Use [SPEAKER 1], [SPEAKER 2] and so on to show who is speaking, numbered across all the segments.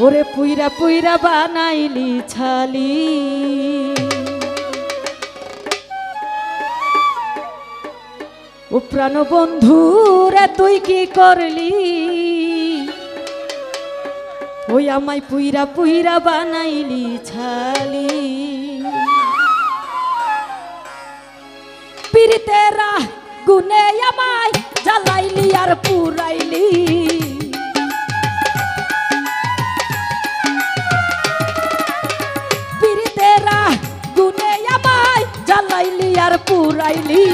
[SPEAKER 1] ওরে পুইরা পুইরা বানাইলি ছালি। ও প্রাণ বন্ধু রে, তুই কি করলি? ওই আমায় পুইরা পুইরা বানাইলি ছালি। পিরিতেরা গুনে আমায় জ্বালাইলি আর পুরাইলি। পিরিতেরা গুনে আমায় জ্বালাইলি আর পুরাইলি।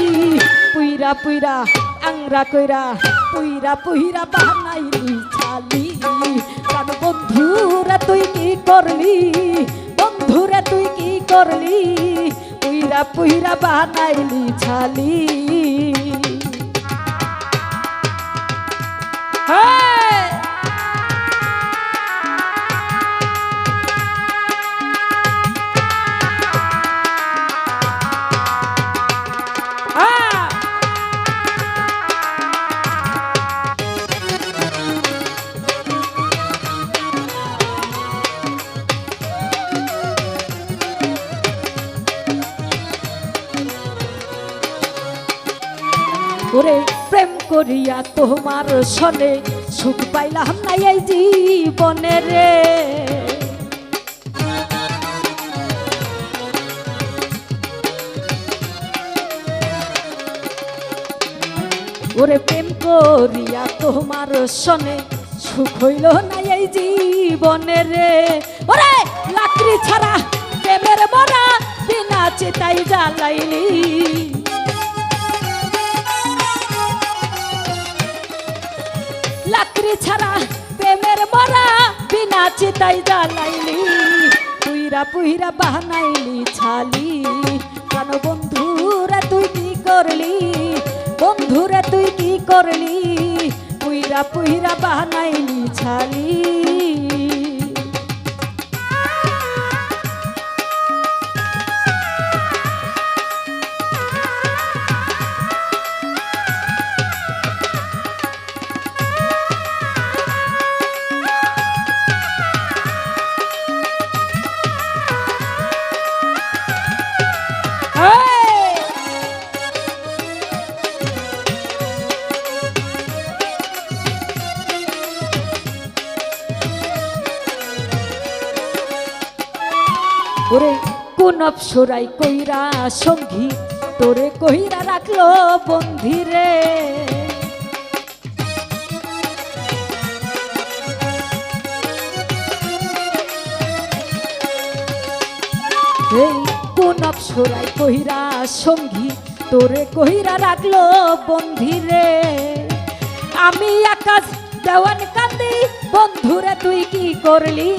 [SPEAKER 1] পুইরা পুইরা, আংরা কইরা, পুইরা পুইরা বানাইলি ছালি। কারণ বন্ধুরা তুই কি করলি? বন্ধুরা তুই কি করলি? পুইরা পুইরা বানাইলি ছালি। হ্যাঁ? ওরে প্রেম করিয়া তোমার সনে সুখ পাইলাম নাই এই জীবনে রে। ওরে প্রেম করিয়া তোমার সনে সুখ হইল না এই জীবনে রে। ওরে লাকড়ি ছাড়া প্রেমের মরা বিনা চিতাই জ্বালাইলি। চিতাই জ্বালাইলি, পুইরা পুইরা বানাইলি ছালি। কেন বন্ধুরা তুই কি করলি? বন্ধুরা তুই কি করলি? পুইরা পুইরা বানাইলি ছালি। ওরে কোন অপসরাই কইরা সঙ্গী, তোরে কইরা রাখল বন্ধিরে। এই কোন অপসরাই কইরা সঙ্গী, তোরে কইরা রাখল বন্ধিরে। আমি আকাশ দেওয়ান কান্দি, বন্ধুরে তুই কি করলি?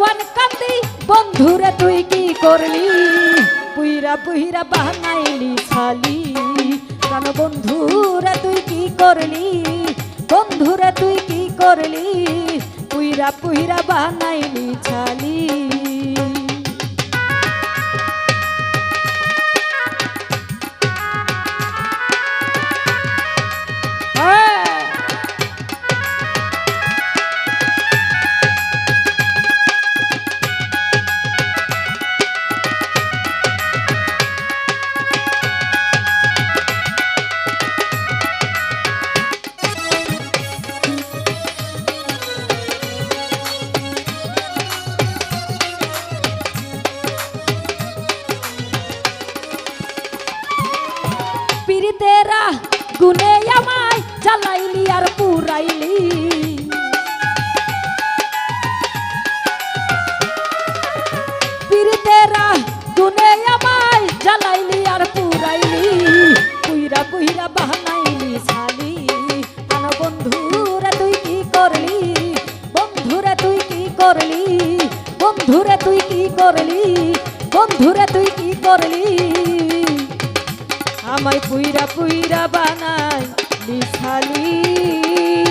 [SPEAKER 1] দেওয়ান কান্দি বন্ধুরে তুই কি করলি? পুইরা পুইরা বানাইলি ছালি। কেন বন্ধুরে তুই কি করলি? বন্ধুরে তুই কি করলি? পুইরা পুইরা বানাইলি ছালি। গুনে আমায় জ্বালাইলি আর পুরাইলি। গুনে আমায় জ্বালাইলি আর পুরাইলি। কুইরা কুইরা বাহানাইলি ছালি। কেন বন্ধুরা তুই কি করলি? বন্ধুরা তুই কি করলি? বন্ধুরা তুই কি করলি? বন্ধুরা তুই কি করলি? আমায় পুইরা পুইরা বানায় বিশালী